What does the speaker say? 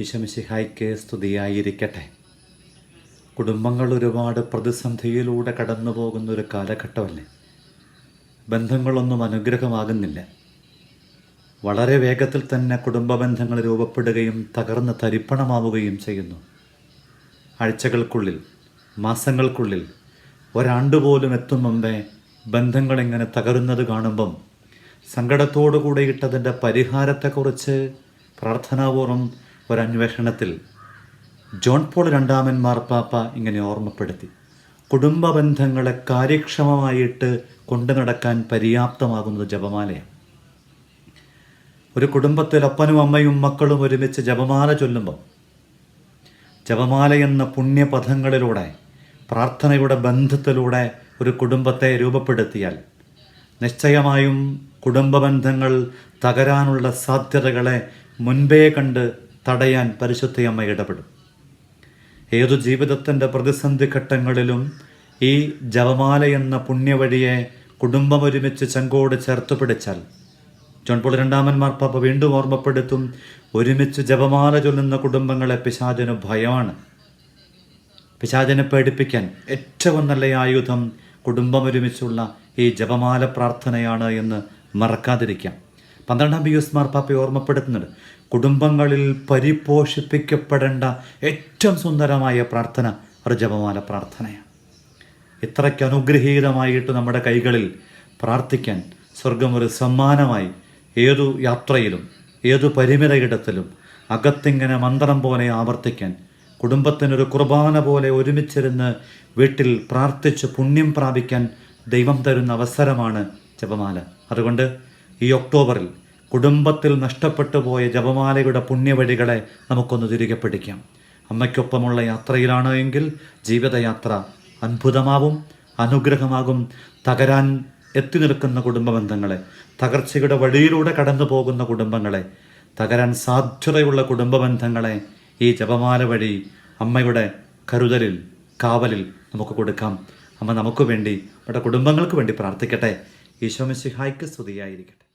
ഈശമിശിഹായ്ക്ക് സ്തുതിയായിരിക്കട്ടെ. കുടുംബങ്ങൾ ഒരുപാട് പ്രതിസന്ധിയിലൂടെ കടന്നു പോകുന്ന ഒരു കാലഘട്ടമല്ലേ? ബന്ധങ്ങളൊന്നും അനുഗ്രഹമാകുന്നില്ല. വളരെ വേഗത്തിൽ തന്നെ കുടുംബ ബന്ധങ്ങൾ രൂപപ്പെടുകയും തകർന്ന് തരിപ്പണമാവുകയും ചെയ്യുന്നു. ആഴ്ചകൾക്കുള്ളിൽ മാസങ്ങൾക്കുള്ളിൽ ഒരാണ്ടുപോലും എത്തും മുമ്പേ ബന്ധങ്ങളിങ്ങനെ തകരുന്നത് കാണുമ്പം സങ്കടത്തോടു കൂടെ ഇട്ടതിന്റെ പരിഹാരത്തെക്കുറിച്ച് പ്രാർത്ഥനാപൂർവം ഒരന്വേഷണത്തിൽ ജോൺ പോൾ രണ്ടാമൻ മാർപ്പാപ്പ ഇങ്ങനെ ഓർമ്മപ്പെടുത്തി. കുടുംബ ബന്ധങ്ങളെ കാര്യക്ഷമമായിട്ട് കൊണ്ടു നടക്കാൻ പര്യാപ്തമാകുന്നത് ജപമാലയാണ്. ഒരു കുടുംബത്തിൽ അപ്പനും അമ്മയും മക്കളും ഒരുമിച്ച് ജപമാല ചൊല്ലുമ്പോൾ ജപമാല എന്ന പുണ്യപഥങ്ങളിലൂടെ പ്രാർത്ഥനയുടെ ബന്ധത്തിലൂടെ ഒരു കുടുംബത്തെ രൂപപ്പെടുത്തിയാൽ നിശ്ചയമായും കുടുംബ ബന്ധങ്ങൾ തകരാനുള്ള സാധ്യതകളെ മുൻപേ കണ്ട് തടയാൻ പരിശുദ്ധയമ്മ ഇടപെടും. ഏതു ജീവിതത്തിന്റെ പ്രതിസന്ധി ഘട്ടങ്ങളിലും ഈ ജപമാല എന്ന പുണ്യവഴിയെ കുടുംബം ഒരുമിച്ച് ചെങ്കോട് ചേർത്ത് പിടിച്ചാൽ ജോൺ പോൾ രണ്ടാമൻ മാർപ്പാപ്പ വീണ്ടും ഓർമ്മപ്പെടുത്തും ഒരുമിച്ച് ജപമാല ചൊല്ലുന്ന കുടുംബങ്ങളെ പിശാചന് ഭയമാണ്. പിശാചനെ പേടിപ്പിക്കാൻ ഏറ്റവും നല്ല ആയുധം കുടുംബം ഒരുമിച്ചുള്ള ഈ ജപമാല പ്രാർത്ഥനയാണ് എന്ന് മറക്കാതിരിക്കാം. പന്ത്രണ്ടാം പിയൂസ് മാർപ്പാപ്പ ഓർമ്മപ്പെടുത്തുന്നുണ്ട്. കുടുംബങ്ങളിൽ പരിപോഷിപ്പിക്കപ്പെടേണ്ട ഏറ്റവും സുന്ദരമായ പ്രാർത്ഥന ഒരു ജപമാല പ്രാർത്ഥനയാണ്. ഇത്രയ്ക്ക് അനുഗ്രഹീതമായിട്ട് നമ്മുടെ കൈകളിൽ പ്രാർത്ഥിക്കാൻ സ്വർഗം ഒരു സമ്മാനമായി ഏതു യാത്രയിലും ഏതു പരിമിത ഇടത്തിലും അകത്തിങ്ങനെ മന്ത്രം പോലെ ആവർത്തിക്കാൻ കുടുംബത്തിനൊരു കുർബാന പോലെ ഒരുമിച്ചിരുന്ന് വീട്ടിൽ പ്രാർത്ഥിച്ച് പുണ്യം പ്രാപിക്കാൻ ദൈവം തരുന്ന അവസരമാണ് ജപമാല. അതുകൊണ്ട് ഈ ഒക്ടോബറിൽ കുടുംബത്തിൽ നഷ്ടപ്പെട്ടു പോയ ജപമാലയുടെ പുണ്യവഴികളെ നമുക്കൊന്ന് തിരികെ പിടിക്കാം. അമ്മയ്ക്കൊപ്പമുള്ള യാത്രയിലാണ് എങ്കിൽ ജീവിതയാത്ര അത്ഭുതമാവും അനുഗ്രഹമാകും. തകരാൻ എത്തി നിൽക്കുന്ന കുടുംബ ബന്ധങ്ങളെ തകർച്ചയുടെ വഴിയിലൂടെ കടന്നു പോകുന്ന കുടുംബങ്ങളെ തകരാൻ സാധ്യതയുള്ള കുടുംബ ബന്ധങ്ങളെ ഈ ജപമാല വഴി അമ്മയുടെ കരുതലിൽ കാവലിൽ നമുക്ക് കൊടുക്കാം. അമ്മ നമുക്ക് വേണ്ടി നമ്മുടെ കുടുംബങ്ങൾക്ക് വേണ്ടി പ്രാർത്ഥിക്കട്ടെ. ഈശോ മിശിഹായ്ക്ക് സ്തുതിയായിരിക്കട്ടെ.